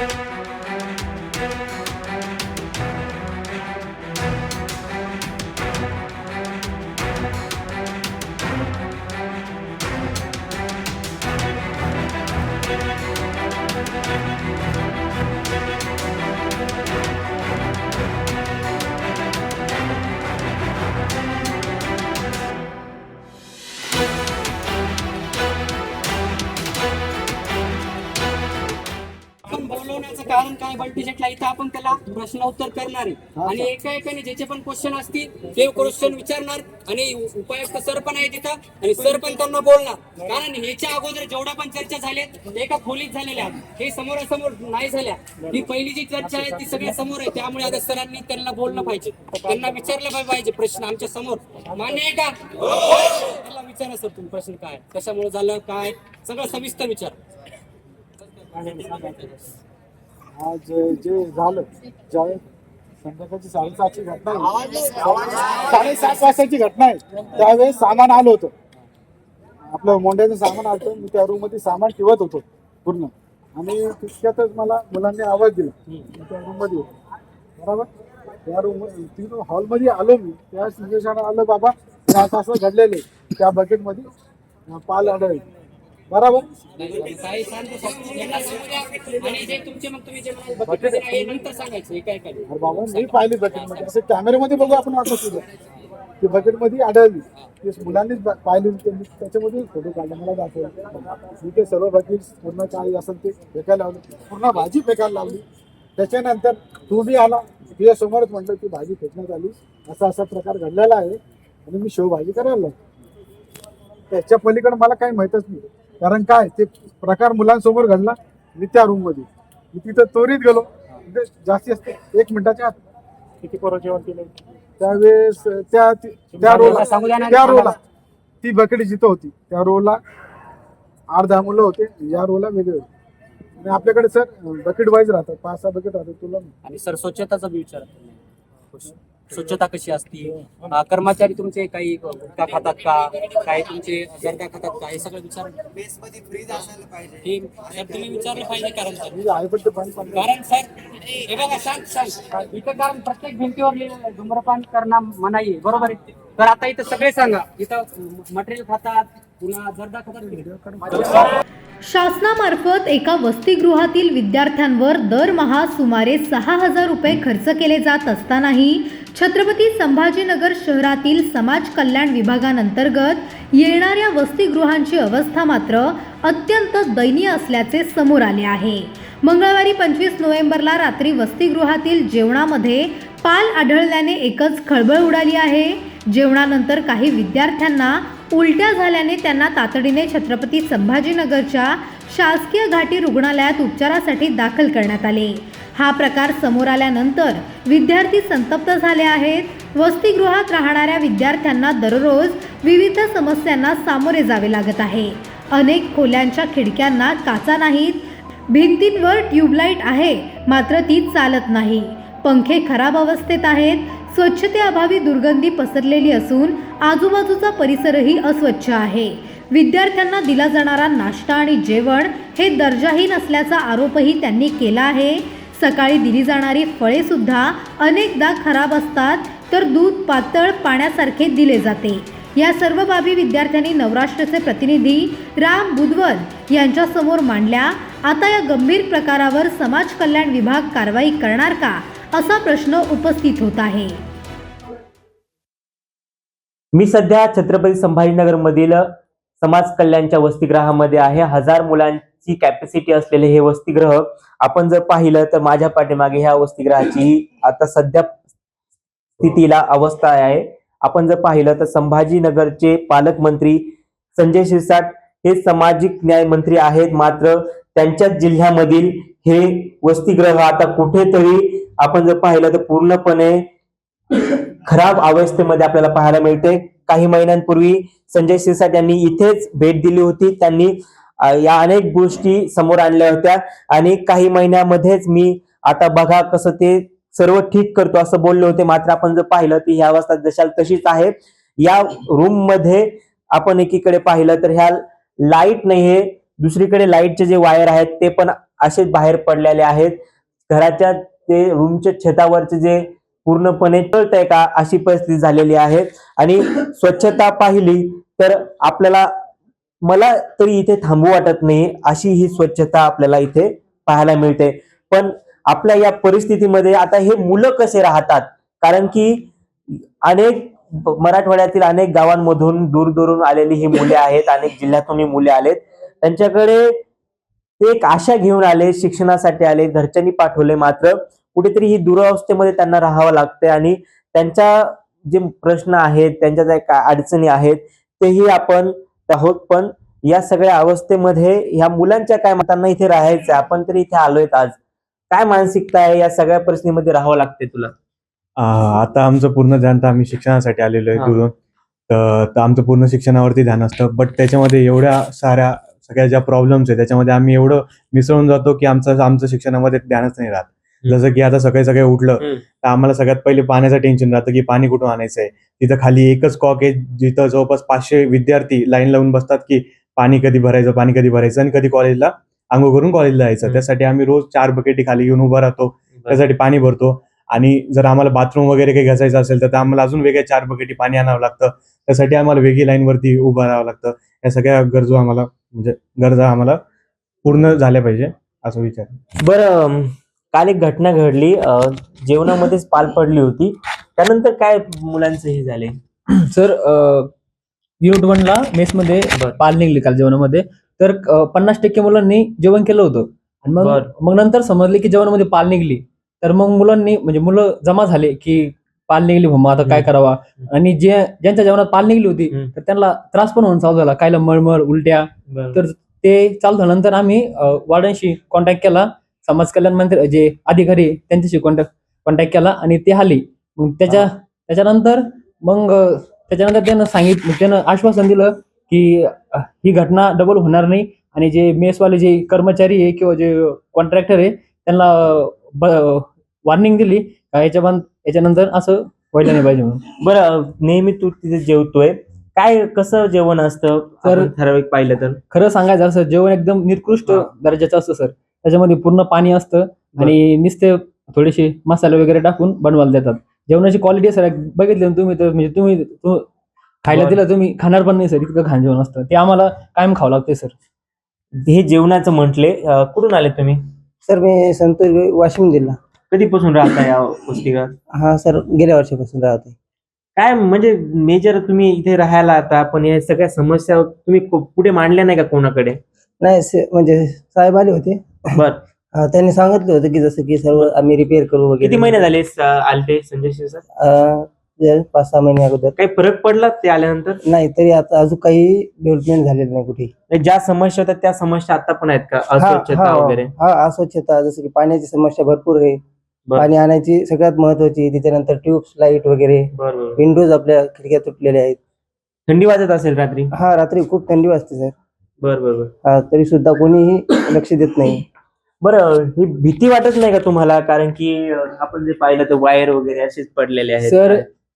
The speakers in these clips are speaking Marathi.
आपण बोलवण्याचं कारण काय? बल्टी शेटला इथं आपण त्याला प्रश्न उत्तर करणार आहे. आणि एका एकाने ज्याचे पण क्वेश्चन असतील ते क्वेश्चन विचारणार. आणि उपायुक्त सर पण आहे तिथं आणि सर पण त्यांना बोलणार. कारण ह्याच्या अगोदर जेवढ्या पण चर्चा झाल्यात ते एका खोलीत झालेल्या. हे समोरासमोर नाही झाल्या. ही पहिली जी चर्चा आहे ती सगळ्या समोर आहे. त्यामुळे आता सरांनी त्यांना बोललं पाहिजे. त्यांना विचारलं पाहि- पाहिजे प्रश्न आमच्यासमोर. मान्य आहे का? त्याला विचारा सर तुम्ही प्रश्न काय? कशामुळे झालं? काय? सगळं सविस्तर विचार. आज जे झालं ज्यावेळेस संध्याकाळची साडेसातची घटना आहे साडेसात वाजताची घटना आहे त्यावेळेस सामान आलं होतं. आपलं मोंड्याचं सामान आलं होतं मी त्या रूममध्ये सामान ठेवत होतो पूर्ण. आणि तितक्यातच मला मुलांनी आवाज दिला. मी त्या रूममध्ये होतो. बरोबर? त्या रूम तीन हॉलमध्ये आलो मी. त्या सिच्युएशन आलं बाबा हे असं असं घडलेले त्या बकेटमध्ये पाल आढळले. बरोबर? काही बाबा मी पाहिली बकेटमध्ये. असं कॅमेऱ्यामध्ये बघू आपण वाटत सुद्धा ती बकेटमध्ये आढळली. ती मुलांनीच पाहिली त्यांनी त्याच्यामध्ये फोटो काढले. मला दाखवले. मी ते सर्व बकेट पूर्ण काय असेल ते फेकायला लावलं. पूर्ण भाजी फेकायला लावली. त्याच्यानंतर तू बी आला. तुझ्या समोरच म्हटलं की भाजी फेकण्यात आली. असा असा प्रकार घडलेला आहे. आणि मी शेवभाजी करायला लागलो. त्याच्या पलीकडे मला काही माहीतच नाही. कारण काय ते प्रकार मुलांसमोर घडला मी त्या रूममध्ये. मी तिथं त्वरित गेलो. जास्तीत जास्त एक मिनिटाच्या आत. किती पोरं जेवण केलं? त्यावेळेस त्या त्या रोला त्या रोला ती बकेट जिथं होती त्या रोला आठ दहा मुलं होते. या रोला वेगळे होते. आणि आपल्याकडे सर बकेट वाईज राहतात पाच सहा बकेट राहतात तुला आणि सर स्वच्छताचा विचार स्वच्छता कशी असती? अं, कर्मचारी तुमचे काही गुटखा खातात का? काही तुमचे जर्दा खातात का? हे सगळं विचार हे सर तुम्ही विचारलं पाहिजे कारण सर. कारण सर हे बघा सांग सांग इथं कारण प्रत्येक भिंतीवर लिहिलेलं आहे धूम्रपान करणं मनाई आहे. बरोबर आहे. तर आता इथं सगळे सांगा. इथं मटेरियल खातात पुन्हा जर्दा खातात. शासनामार्फत एका वसतिगृहातील विद्यार्थ्यांवर दरमहा सुमारे सहा हजार रुपये खर्च केले जात असतानाही छत्रपती संभाजीनगर शहरातील समाज कल्याण विभागांतर्गत येणाऱ्या वसतिगृहांची अवस्था मात्र अत्यंत दयनीय असल्याचे समोर आले आहे. मंगळवारी पंचवीस नोव्हेंबरला रात्री वसतिगृहातील जेवणामध्ये पाल आढळल्याने एकच खळबळ उडाली आहे. जेवणानंतर काही विद्यार्थ्यांना उलट्या झाल्याने त्यांना तातडीने छत्रपती संभाजीनगरच्या शासकीय घाटी रुग्णालयात उपचारासाठी दाखल करण्यात आले. हा प्रकार समोर आल्यानंतर विद्यार्थी संतप्त झाले आहेत. वसतिगृहात राहणाऱ्या विद्यार्थ्यांना दररोज विविध समस्यांना सामोरे जावे लागत आहे. अनेक खोल्यांच्या खिडक्यांना काचा नाहीत. भिंतींवर ट्यूबलाईट आहे मात्र ती चालत नाही. पंखे खराब अवस्थेत आहेत. स्वच्छतेअभावी दुर्गंधी पसरलेली असून आजूबाजूचा परिसरही अस्वच्छ आहे. विद्यार्थ्यांना दिला जाणारा नाश्ता आणि जेवण हे दर्जाहीन असल्याचा आरोपही त्यांनी केला आहे. सकाळी दिली जाणारी फळे सुद्धा अनेकदा खराब असतात तर दूध पातळ पाण्यासारखे दिले जाते. या सर्व बाबी विद्यार्थ्यांनी नवराष्ट्राचे प्रतिनिधी राम बुधवल यांच्यासमोर मांडल्या. आता या गंभीर प्रकारावर समाज कल्याण विभाग कारवाई करणार का? असा प्रश्न उपस्थित होत आहे. मी सध्या छत्रपती संभाजीनगर मधील समाज कल्याणच्या वसतिगृहामध्ये आहे. हजार मुलांची कॅपॅसिटी असलेले हे वसतिगृह आपण जर पाहिलं तर माझ्या पाठीमागे ह्या वसतिगृहाची आता सध्या स्थितीला अवस्था आहे. आपण जर पाहिलं तर संभाजीनगरचे पालकमंत्री संजय शिरसाट हे सामाजिक न्याय मंत्री आहेत. मात्र त्यांच्याच जिल्ह्यामधील हे वसतिगृह आता कुठेतरी आपण जर पाहिलं तर पूर्णपणे खराब अवस्थेमध्ये आपल्याला पाहायला मिळते. काही महिन्यांपूर्वी संजय शिरसाट यांनी इथेच भेट दिली होती. त्यांनी या अनेक गोष्टी समोर आणल्या होत्या. आणि काही महिन्यामध्येच मी आता बघा कसं ते सर्व ठीक करतो असं बोलले होते. मात्र आपण जर पाहिलं तर ही अवस्था जशाल तशीच आहे. या रूममध्ये आपण एकीकडे पाहिलं तर ह्या लाइट नाहीये. दुसरीकडे लाईटचे जे वायर आहेत ते पण असेच बाहेर पडलेले आहेत. घराच्या ते रूमच्या छतावरचे जे पूर्णपणे टळत आहे का अशी परिस्थिती झालेली आहे. आणि स्वच्छता पाहिली तर आपल्याला मला तरी इथे थांबू वाटत नाही अशी ही स्वच्छता आपल्याला इथे पाहायला मिळते. पण आपल्या या परिस्थितीमध्ये आता हे मुलं कसे राहतात? कारण की अनेक मराठवाड्यातील अनेक गावांमधून दूर दूरून आलेली ही मुले आहेत अनेक जिल्ह्यातून ही मुले आलेत. त्यांच्याकडे ते एक आशा घेऊन आले शिक्षणासाठी आले घरच्यांनी पाठवले मात्र कुठेतरी ही दुरावस्थेमध्ये त्यांना राहावं लागते आणि त्यांच्या जे प्रश्न आहेत त्यांच्या ज्या काय अडचणी आहेत तेही आपण आहोत पण या सगळ्या अवस्थेमध्ये ह्या मुलांच्या काय मतांना इथे राहायचं. आपण तरी इथे आलोय आज काय मानसिकता आहे या सगळ्या परिस्थितीमध्ये राहावं लागते तुला आता आमचं पूर्ण ध्यान तर आम्ही शिक्षणासाठी आलेलो आहे. दुरून तर आमचं पूर्ण शिक्षणावरती ध्यान असतं बट त्याच्यामध्ये एवढ्या साऱ्या सगळ्या ज्या प्रॉब्लेम्स आहेत त्याच्यामध्ये आम्ही एवढं मिसळून जातो की आमचं आमचं शिक्षणामध्ये ध्यानच नाही राहत. जसं की आता सकाळी सकाळी उठलं. तर आम्हाला सगळ्यात पहिले पाण्याचं टेन्शन राहतं की पाणी कुठून आणायचं आहे तिथं खाली एकच कॉक आहे जिथं जवळपास पाचशे विद्यार्थी लाईन लावून बसतात की पाणी कधी भरायचं पाणी कधी भरायचं आणि कधी कॉलेजला आंघोळ करून कॉलेजला जायचं. त्यासाठी आम्ही रोज चार बकेटी खाली घेऊन उभा राहतो. त्यासाठी पाणी भरतो. आणि जर आम्हाला बाथरूम वगैरे काही घासायचं असेल तर आम्हाला अजून वेगळ्या चार बकेटी पाणी आणावं लागतं. त्यासाठी आम्हाला वेगळी लाईन वरती उभं राहावं लागतं. या सगळ्या गरजू आम्हाला म्हणजे गरजा आम्हाला पूर्ण झाल्या पाहिजे असं विचार. बरं काल एक घटना घडली जेवणामध्येच पाल पडली होती. त्यानंतर काय मुलांचं हे झाले? सर युनिट वनला मेसमध्ये. पाल निघली काल जेवणामध्ये. तर पन्नास टक्के मुलांनी जेवण केलं होतं. आणि मग. मग नंतर समजले की जेवणामध्ये पाल निघली. तर मग मुलांनी म्हणजे मुलं जमा झाले की पाल निघली मग आता काय. करावा? आणि जे ज्यांच्या जेवणात पाल निघली होती. तर त्यांना त्रास पण होऊन चालू झाला. कायला मळमळ उलट्या. तर ते चालू झाल्यानंतर आम्ही वार्डनशी कॉन्टॅक्ट केला. समाज कल्याण मंत्री जे अधिकारी त्यांच्याशी कॉन्टॅक्ट कॉन्टॅक्ट केला आणि ते आले. मग त्याच्या त्याच्यानंतर मग त्याच्यानंतर त्यानं सांगितलं त्यानं आश्वासन दिलं की ही घटना डबल होणार नाही. आणि जे मेसवाले जे कर्मचारी आहे किंवा जे कॉन्ट्रॅक्टर आहे त्यांना वॉर्निंग दिली. याच्या याच्यानंतर असं व्हायला नाही पाहिजे म्हणून. बरं नेहमी तू तिथे जेवतोय. काय कसं जेवण असतं? तर- ठराविक पाहिलं तर. खरं सांगायचं असं जेवण एकदम निकृष्ट. दर्जाचं असतं सर. त्याच्यामध्ये पूर्ण पाणी असतं आणि नुसते थोडेसे मसाले वगैरे टाकून बनवायला देतात. जेवणाची क्वालिटी सर बघितली ना तुम्ही तर म्हणजे तुम्ही तु- खायला बरं. दिलं तुम्ही खाणार पण नाही सर. इतकं खाण जेवण असतं. ते आम्हाला कायम खावं लागते सर. हे जेवणाचं म्हटले कुठून आले तुम्ही? सर मी संतोष वाशिम जिल्हा. कधीपासून राहता या वसतिगृहात हा सर गेल्या वर्षापासून राहते काय म्हणजे मेजर तुम्ही इथे राहायला आता पण या सगळ्या समस्या तुम्ही कु- पुढे मांडल्या नाही का कोणाकडे? नाही से- म्हणजे साहेब आले होते. बर. हा, त्यांनी सांगितलं होतं की जसं की सर्व आम्ही रिपेअर करू वगैरे. किती महिने झाले स- आलते संजय शिरसाट? अं, जे पाच सहा महिने अगोदर. काही फरक पडला ते आल्यानंतर? नाही तरी आता अजून काही डेव्हलपमेंट झालेलं नाही कुठे ज्या समस्या होत्या त्या समस्या आता पण आहेत का? हा अस्वच्छता हा, वगैरे? हा अस्वच्छता जसं की पाण्याची समस्या भरपूर आहे. बरं. पाणी आणायची सगळ्यात महत्वाची त्याच्यानंतर ट्यूब्स लाइट वगैरे. बरोबर विंडोज आपल्या खिडक्या तुटलेल्या आहेत. थंडी वाजत असेल रात्री? हा रात्री खूप थंडी वाजते सर बर बर बर. तरी सुद्धा कोणीही लक्ष देत नाही. बरं ही भीती वाटत नाही का तुम्हाला? कारण की अं, आपण जे पाहिलं तर वायर वगैरे असेच पडलेले आहेत. सर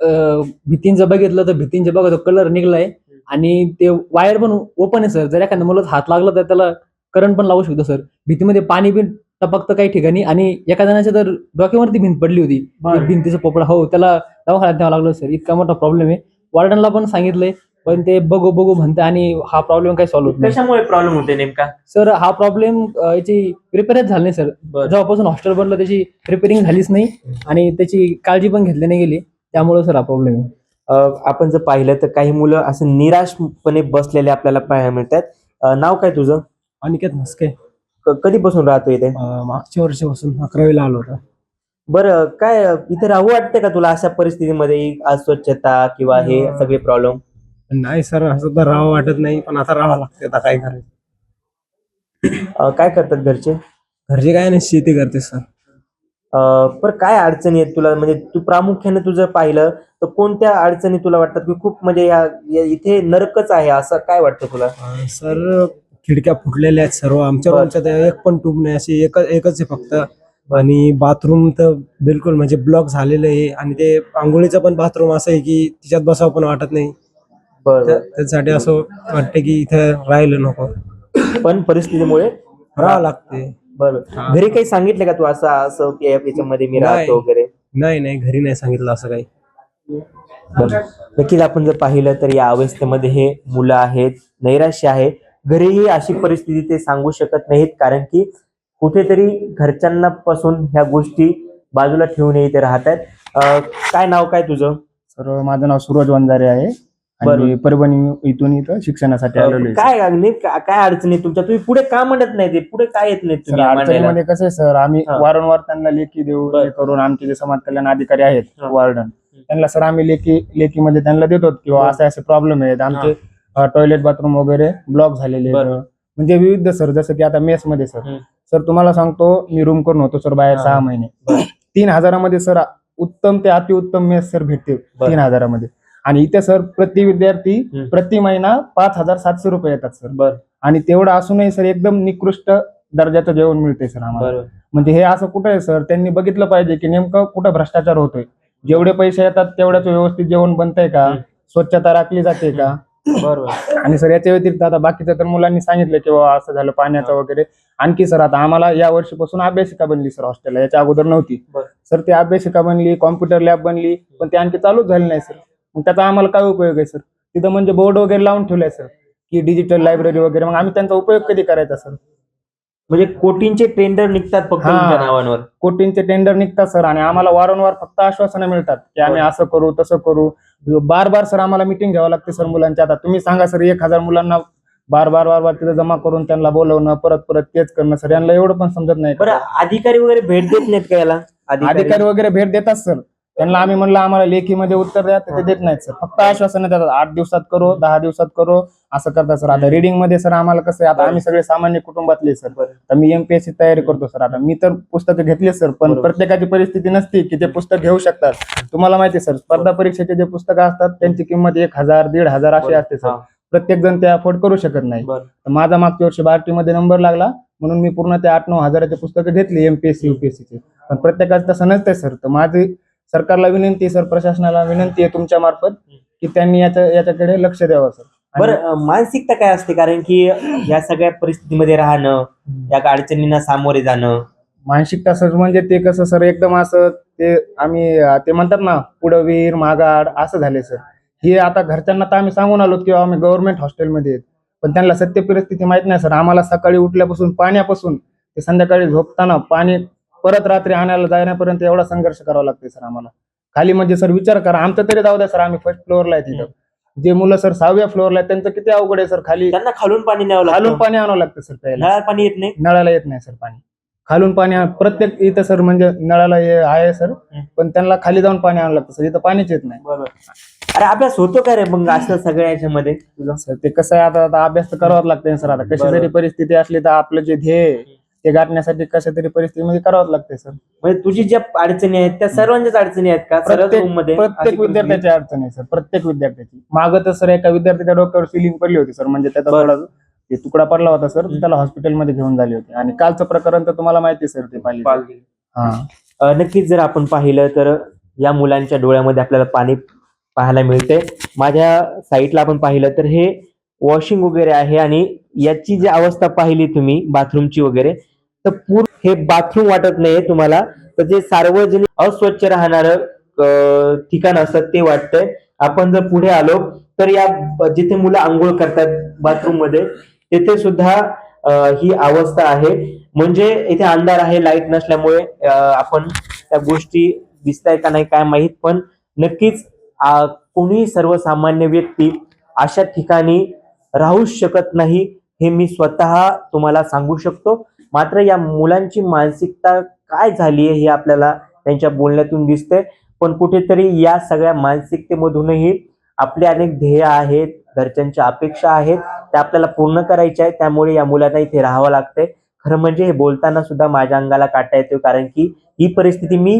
अं, भिंतींचं बघितलं तर भिंतींच्या बघा तो कलर निघलाय. आणि ते वायर पण ओपन आहे सर जर एखाद्या मुलाचा हात लागला तर त्याला करंट पण लावू शकतो सर भीतीमध्ये पाणी बिन टपकतं काही ठिकाणी. आणि एका जणाच्या तर डोक्यावरती भिंत पडली होती. बरं. भिंतीचा पोपडा हो त्याला दवाखान्यात न्यावं लागलं सर इतका मोठा प्रॉब्लेम आहे. वॉर्डनला पण सांगितलंय पण ते बघू बघू म्हणते आणि हा प्रॉब्लेम काही सॉल्व्ह होत नाही. कशामुळे प्रॉब्लेम होते नेमका? सर हा प्रॉब्लेम याची रिपेअरच झाली नाही सर. बरं. जेव्हापासून हॉस्टेल बनलं त्याची रिपेअरिंग झालीच नाही आणि त्याची काळजी पण घेतली नाही गेली त्यामुळे सर हा प्रॉब्लेम आहे. अं, आपण जर पाहिलं तर काही मुलं असं निराशपणे बसलेले आपल्याला पाहायला मिळतात. अं, नाव काय तुझं? अनिकेत म्हस्के. क- कधीपासून राहतो इथे? अं, मागच्या वर्षापासून अकरावीला आलो होता. बरं काय इथे राहू वाटते का तुला अशा परिस्थितीमध्ये अस्वच्छता किंवा हे सगळे प्रॉब्लेम नाही सर असं तर राहावं वाटत नाही पण आता राहावं लागते आता काय करायचं. काय करतात घरचे? घरचे काय नाही शेती करते सर. अं, पण काय अडचणी आहेत तुला? म्हणजे तू प्रामुख्याने तुझं पाहिलं तर कोणत्या अडचणी तुला वाटतात? की खूप म्हणजे या या- इथे नरकच आहे असं काय वाटतं तुला? अं, सर खिडक्या फुटलेल्या आहेत सर्व. आमच्या बर. रूमच्या एक पण ट्यूब नाही अशी एक एकच आहे फक्त. आणि बाथरूम तर बिलकुल म्हणजे ब्लॉक झालेलं आहे. आणि ते आंघोळीचं पण बाथरूम असं आहे की तिच्यात बसावं पण वाटत नाही. बरं त्या- त्यासाठी असं वाटतं की इथं राहिलं नको. पण परिस्थितीमुळे? राहावं लागते. बरोबर घरी काही सांगितलं का तू असं असं की याच्यामध्ये मी नाही. राहतो वगैरे? नाही नाही. घरी नाही सांगितलं असं काही. बरं. नक्कीच आपण जर पाहिलं तर या अवस्थेमध्ये हे मुलं आहेत नैराश्य आहे घरीही अशी परिस्थिती ते सांगू शकत नाहीत कारण की कुठेतरी घरच्यांना पासून ह्या गोष्टी बाजूला ठेवून इथे राहत आहेत काय नाव काय तुझं? सर माझं नाव सूरज वंजारे आहे. आणि. परभणी इथून इथं शिक्षणासाठी आलेलो आहे काय का- काय अडचणी तुमच्या तुम्ही पुढे का म्हणत नाही ते पुढे काय येत नाही सर तुम्ही मांडायला? अडचणीमध्ये कसं आहे सर आम्ही हा. वारंवार त्यांना लेखी देऊ बरं. करून आमचे जे समाज कल्याण अधिकारी आहेत हा. वार्डन त्यांना सर आम्ही लेखी लेखीमध्ये त्यांना देतो किंवा बरं. असे असे प्रॉब्लेम आहेत आमचे टॉयलेट बाथरूम वगैरे ब्लॉक झालेले आहेत बरं. म्हणजे विविध सर जसं की आता मेस मध्ये सर हम्म. सर तुम्हाला सांगतो मी रूम करून होतो सर बाहेर हा. सहा महिने बरं. तीन हजारामध्ये सर उत्तम ते अतिउत्तम मेस सर भेटते बरं. तीन हजारामध्ये आणि इथे सर प्रति विद्यार्थी हम्म. प्रति महिना पाच हजार सातशे रुपये येतात सर. बरं. आणि तेवढं असूनही सर एकदम निकृष्ट दर्जाचं जेवण मिळते सर आम्हाला. म्हणजे हे असं कुठं आहे सर? त्यांनी बघितलं पाहिजे की नेमकं कुठं भ्रष्टाचार होतोय. जेवढे पैसे येतात तेवढ्याच व्यवस्थित जेवण बनतंय का? हम्म. स्वच्छता राखली जाते का? बरोबर. आणि सर याच्या व्यतिरिक्त आता बाकीचं तर मुलांनी सांगितलं की बाबा असं झालं पाण्याचं वगैरे. आणखी सर आता आम्हाला या वर्षीपासून अभ्यासिका बनली सर हॉस्टेलला. याच्या अगोदर नव्हती. बरं. सर ती अभ्यासिका बनली कॉम्प्युटर लॅब बनली पण ते आणखी चालूच झाली नाही सर. मग त्याचा आम्हाला काय उपयोग आहे सर? तिथं म्हणजे बोर्ड वगैरे लावून ठेवलाय सर की डिजिटल लायब्ररी वगैरे. मग आम्ही त्यांचा उपयोग कधी करायचा सर? म्हणजे कोटींचे टेंडर निघतात फक्त हा. तुमच्या नावांवर. कोटींचे टेंडर निघतात सर आणि आम्हाला वारंवार फक्त आश्वासनं मिळतात की आम्ही असं करू तसं करू. बार बार सर आम्हाला मिटिंग घ्यावं लागते सर मुलांची. आता तुम्ही सांगा सर एक हजार मुलांना बार बार बार बार तिथं जमा करून त्यांना बोलवणं परत परत तेच करणं सर यांना एवढं पण समजत नाही. बरं अधिकारी वगैरे भेट देत नाहीत का याला? अधिकारी वगैरे भेट देतात सर. त्यांना आम्ही म्हणलं आम्हाला लेखीमध्ये उत्तर द्या. ते देत नाहीत सर. फक्त आश्वासनं देतात आठ दिवसात करू दहा दिवसात करू. असं करतात सर. आता रिडिंगमध्ये सर आम्हाला कसं आहे आता आम्ही सगळे सामान्य कुटुंबातले सर. तर मी एमपीएससी तयारी करतो सर. आता मी तर पुस्तकं घेतले सर पण. प्रत्येकाची परिस्थिती नसते की ते पुस्तक घेऊ शकतात. तुम्हाला माहिती आहे सर स्पर्धा परीक्षेचे जे पुस्तकं असतात त्यांची किंमत एक हजार दीड हजार अशी असते सर. प्रत्येक जण ते अफोर्ड करू शकत नाही. माझा मागच्या वर्षी बार्टी मध्ये नंबर लागला म्हणून मी पूर्ण ते आठ नऊ हजाराचे पुस्तकं घेतली एमपीएससी युपीएससीचे पण प्रत्येकाचं तसं नसतंय सर. तर माझी सरकारला विनंती आहे सर प्रशासनाला विनंती आहे तुमच्या मार्फत की त्यांनी याच्या याच्याकडे लक्ष द्यावं सर. बरं मानसिकता काय असते? कारण की या सगळ्या परिस्थितीमध्ये राहणं या अडचणींना सामोरे जाणं. मानसिकता सर म्हणजे ते कसं सर एकदम असं ते आम्ही ते म्हणतात ना पुढं वीर मागाड असं झाले सर. हे आता घरच्यांना तर आम्ही सांगून आलो की आम्ही गव्हर्नमेंट हॉस्टेलमध्ये आहेत. पण त्यांना सत्य परिस्थिती माहीत नाही सर. आम्हाला सकाळी उठल्यापासून पाण्यापासून ते संध्याकाळी झोपताना पाणी परत रात्री आणायला जाण्यापर्यंत एवढा संघर्ष करावा लागते सर आम्हाला. खाली म्हणजे सर विचार करा आमचं तरी जाऊ द्या सर आम्ही फर्स्ट फ्लोअरला आहे तिथं. जे मुलं सर सहाव्या फ्लोअरला आहेत त्यांचं किती अवघड आहे सर खाली त्यांना खालून पाणी न्यावं खालून पाणी आणावं लागतं सर प्यायला. नळात पाणी येत नाही? नळाला येत नाही सर पाणी. खालून पाणी आण- प्रत्येक इथं सर म्हणजे नळाला हे आहे सर पण त्यांना खाली जाऊन पाणी आणावं लागतं सर इथं पाणीच येत नाही. बरोबर. अरे अभ्यास होतो का रे मग असं सगळ्या याच्यामध्ये? तुझा सर ते कसं आहे आता आता अभ्यास तर करावाच लागतंय सर आता कशी बरोबर. जरी परिस्थिती असली तर आपलं जे ध्येय आहे, ते गाठण्यासाठी कशा तरी परिस्थितीमध्ये करावंच लागतंय सर. म्हणजे तुझी ज्या अडचणी आहेत त्या सर्वांच्याच अडचणी आहेत का? प्रत्येकमध्ये प्रत्येक? विद्यार्थ्याची अडचण आहे सर. प्रत्येक विद्यार्थ्याची. मागं तर सर एका विद्यार्थ्याच्या डोक्यावर सिलिंग पडली होती सर. म्हणजे त्याचा बरं. थोडा ते तुकडा पडला होता सर. त्याला हॉस्पिटलमध्ये घेऊन झाली होती. आणि कालचं प्रकरण तर तुम्हाला माहिती सर ते पाहिजे. हा. अ, नक्कीच जर आपण पाहिलं तर या मुलांच्या डोळ्यामध्ये आपल्याला पाणी पाहायला मिळते माझ्या साईटला आपण पाहिलं तर हे वॉशिंग वगैरे आहे आणि याची जी अवस्था पाहिली तुम्ही बाथरूमची वगैरे तर पूर हे बाथरूम वाटत नाही तुम्हाला. तर जे सार्वजनिक अस्वच्छ राहणार ठिकाण असतात ते वाटतंय. आपण जर पुढे आलो तर या जिथे मुलं आंघोळ करतात बाथरूममध्ये तिथे सुद्धा ही अवस्था आहे. म्हणजे इथे अंधार आहे लाइट नसल्यामुळे आपण त्या गोष्टी दिसताय का नाही काय माहीत पण नक्कीच कोणी सर्वसामान्य व्यक्ती अशा ठिकाणी राहूच शकत नाही हे मी स्वतः तुम्हाला सांगू शकतो. मात्र या मुलांची मानसिकता काय झाली आहे हे आपल्याला त्यांच्या बोलण्यातून दिसते पण कुठेतरी या सगळ्या मानसिकतेमधूनही आपले अनेक ध्येय आहेत घरच्यांच्या अपेक्षा आहेत त्या आपल्याला पूर्ण करायच्या आहेत. त्यामुळे या मुलांना इथे राहावं लागतंय. खरं म्हणजे हे बोलताना सुद्धा माझ्या अंगाला काटा येतोय कारण की ही परिस्थिती मी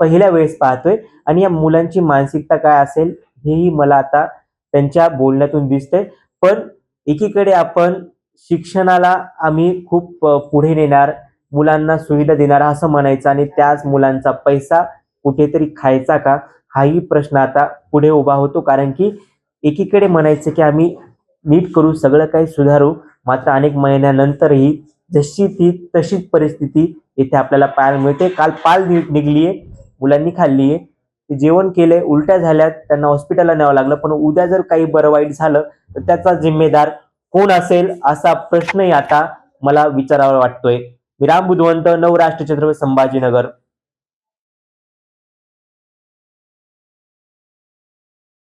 पहिल्या वेळेस पाहतोय. आणि या मुलांची मानसिकता काय असेल हेही मला आता त्यांच्या बोलण्यातून दिसतंय. पण एकीकडे आपण शिक्षणाला आम्ही खूप पुढे नेणार मुलांना सुविधा देणार असं म्हणायचं आणि त्याच मुलांचा पैसा कुठेतरी खायचा का हाही प्रश्न आता पुढे उभा होतो. कारण की एकीकडे म्हणायचं की आम्ही नीट करू सगळं काही सुधारू मात्र अनेक महिन्यानंतरही जशी ती तशीच परिस्थिती इथे आपल्याला पाहायला मिळते. काल पाल निघली आहे मुलांनी खाल्ली आहे ते जेवण केले उलट्या झाल्यात त्यांना हॉस्पिटलला न्यावं लागलं पण उद्या जर काही बरं वाईट झालं तर त्याचा जिम्मेदार कोण असेल असा प्रश्नही आता मला विचारावा वाटतोय. मी राम बुधवंत नवराष्ट्र छत्रपती संभाजीनगर.